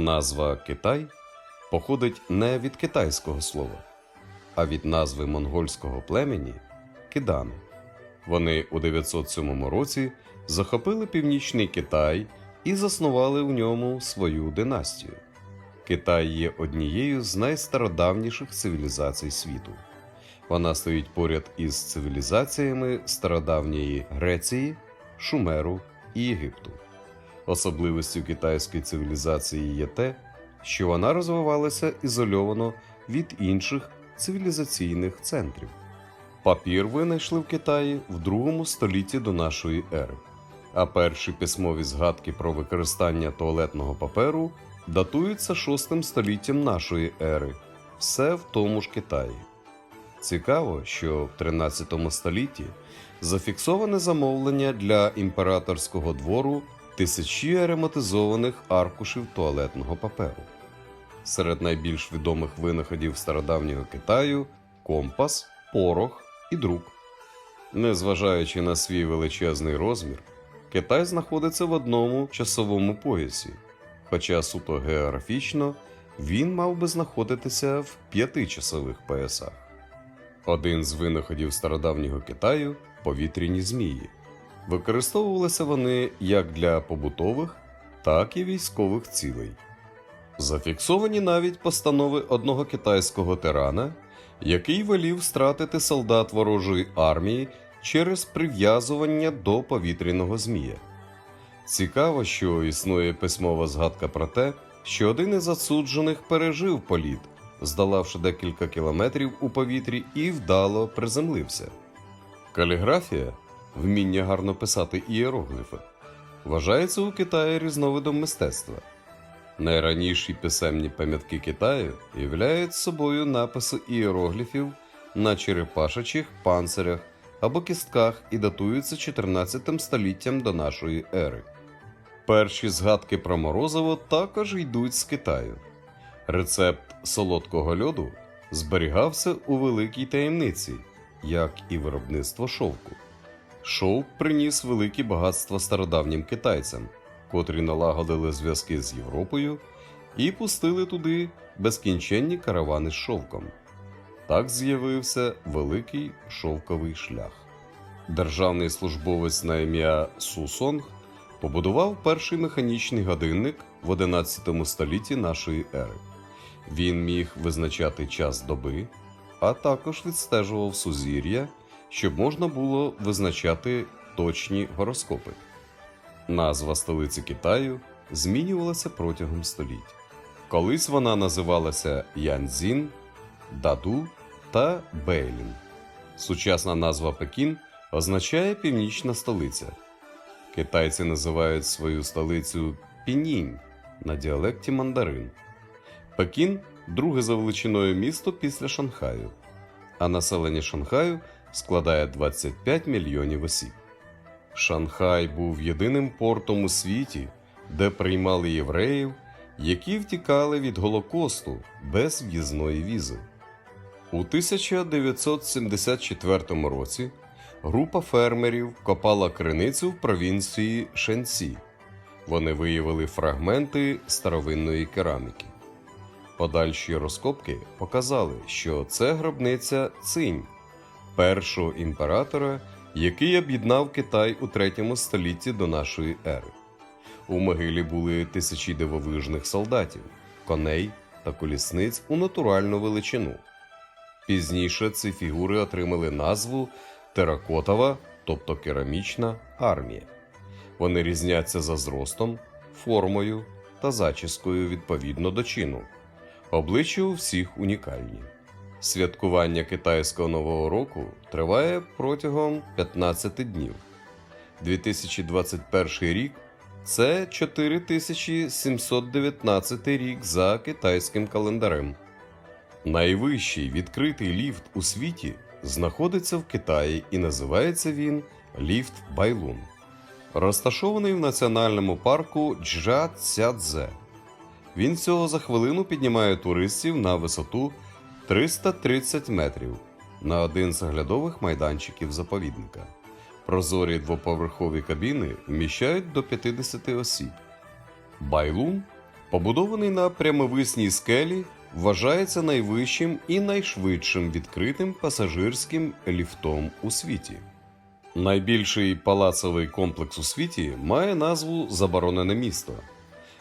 Назва Китай походить не від китайського слова, а від назви монгольського племені кидани. Вони у 907 році захопили північний Китай і заснували в ньому свою династію. Китай є однією з найстародавніших цивілізацій світу. Вона стоїть поряд із цивілізаціями стародавньої Греції, Шумеру і Єгипту. Особливістю китайської цивілізації є те, що вона розвивалася ізольовано від інших цивілізаційних центрів. Папір винайшли в Китаї в другому столітті до нашої ери, а перші письмові згадки про використання туалетного паперу датуються шостим століттям нашої ери, все в тому ж Китаї. Цікаво, що в 13 столітті зафіксоване замовлення для імператорського двору тисячі ароматизованих аркушів туалетного паперу. Серед найбільш відомих винаходів стародавнього Китаю компас, порох і друк. Незважаючи на свій величезний розмір, Китай знаходиться в одному часовому поясі, хоча суто географічно він мав би знаходитися в п'яти часових поясах. Один з винаходів стародавнього Китаю повітряні змії. Використовувалися вони як для побутових, так і військових цілей. Зафіксовані навіть постанови одного китайського тирана, який велів стратити солдат ворожої армії через прив'язування до повітряного змія. Цікаво, що існує письмова згадка про те, що один із засуджених пережив політ, здолавши декілька кілометрів у повітрі і вдало приземлився. Каліграфія вміння гарно писати ієрогліфи вважається у Китаї різновидом мистецтва. Найраніші писемні пам'ятки Китаю являють собою написи ієрогліфів на черепашачих панцирях або кістках і датуються 14 століттям до нашої ери. Перші згадки про морозиво також йдуть з Китаю. Рецепт солодкого льоду зберігався у великій таємниці, як і виробництво шовку. Шовк приніс великі багатства стародавнім китайцям, котрі налагодили зв'язки з Європою і пустили туди безкінченні каравани з шовком. Так з'явився великий шовковий шлях. Державний службовець на ім'я Сусонг побудував перший механічний годинник в 11 столітті нашої ери. Він міг визначати час доби, а також відстежував сузір'я, щоб можна було визначати точні гороскопи. Назва столиці Китаю змінювалася протягом століть. Колись вона називалася Яньцзін, Даду та Бейлін. Сучасна назва Пекін означає північна столиця. Китайці називають свою столицю Пінінь на діалекті мандарин. Пекін друге за величиною місто після Шанхаю, а населення Шанхаю складає 25 мільйонів осіб. Шанхай був єдиним портом у світі, де приймали євреїв, які втікали від Голокосту без в'їзної візи. У 1974 році група фермерів копала криницю в провінції Шенсі. Вони виявили фрагменти старовинної кераміки. Подальші розкопки показали, що це гробниця Цинь, першого імператора, який об'єднав Китай у третьому столітті до нашої ери. У могилі були тисячі дивовижних солдатів, коней та колісниць у натуральну величину. Пізніше ці фігури отримали назву теракотова, тобто керамічна армія. Вони різняться за зростом, формою та зачіскою відповідно до чину. Обличчя у всіх унікальні. Святкування китайського нового року триває протягом 15 днів. 2021 рік це 4719 рік за китайським календарем. Найвищий відкритий ліфт у світі знаходиться в Китаї і називається він ліфт Байлун. Розташований в національному парку Джа Цядзе. Він всього за хвилину піднімає туристів на висоту 330 метрів на один з оглядових майданчиків заповідника. Прозорі двоповерхові кабіни вміщають до 50 осіб. Байлун Побудований на прямовисній скелі, вважається найвищим і найшвидшим відкритим пасажирським ліфтом у світі. Найбільший палацовий комплекс у світі має назву Заборонене місто.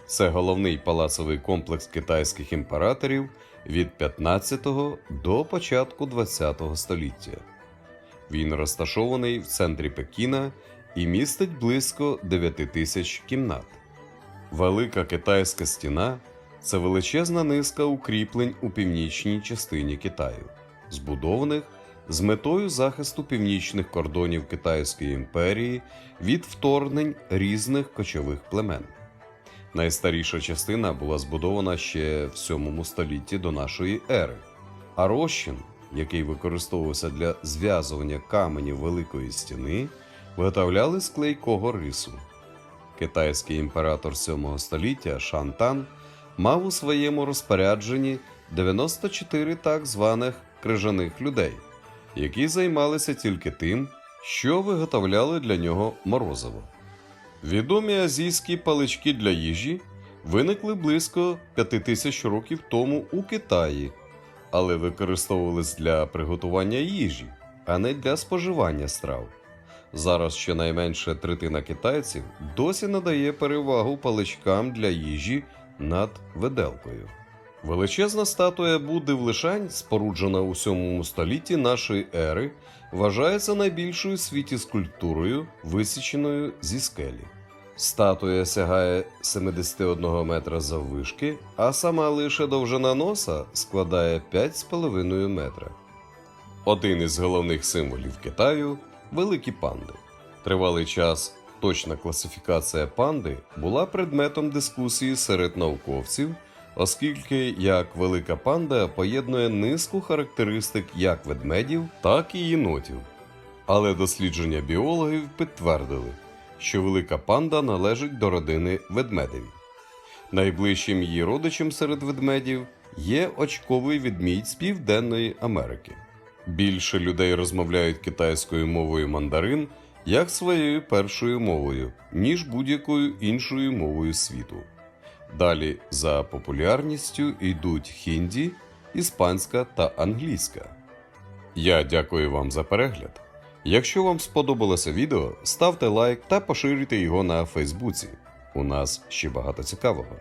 Це головний палацовий комплекс китайських імператорів від 15 до початку 20 століття. Він розташований в центрі Пекіна і містить близько 9 тисяч кімнат. Велика китайська стіна це величезна низка укріплень у північній частині Китаю, збудованих з метою захисту північних кордонів Китайської імперії від вторгнень різних кочових племен. Найстаріша частина була збудована ще в 7 столітті до нашої ери, а розчин, який використовувався для зв'язування каменів Великої стіни, виготовляли з клейкого рису. Китайський імператор 7 століття Шантан мав у своєму розпорядженні 94 так званих крижаних людей, які займалися тільки тим, що виготовляли для нього морозиво. Відомі азійські палички для їжі виникли близько 5000 років тому у Китаї, але використовувались для приготування їжі, а не для споживання страв. Зараз щонайменше третина китайців досі надає перевагу паличкам для їжі над виделкою. Величезна статуя Будди в Лишань, споруджена у 7 столітті нашої ери, вважається найбільшою в світі скульптурою, висіченою зі скелі. Статуя сягає 71 метра заввишки, а сама лише довжина носа складає 5,5 метра. Один із головних символів Китаю великі панди. Тривалий час точна класифікація панди була предметом дискусії серед науковців, оскільки як велика панда поєднує низку характеристик як ведмедів, так і єнотів. Але дослідження біологів підтвердили, що велика панда належить до родини ведмедеві. Найближчим її родичем серед ведмедів є очковий відмідь з Південної Америки. Більше людей розмовляють китайською мовою мандарин як своєю першою мовою, ніж будь-якою іншою мовою світу. Далі за популярністю йдуть хінді, іспанська та англійська. Я дякую вам за перегляд. Якщо вам сподобалося відео, ставте лайк та поширюйте його на Фейсбуці. У нас ще багато цікавого.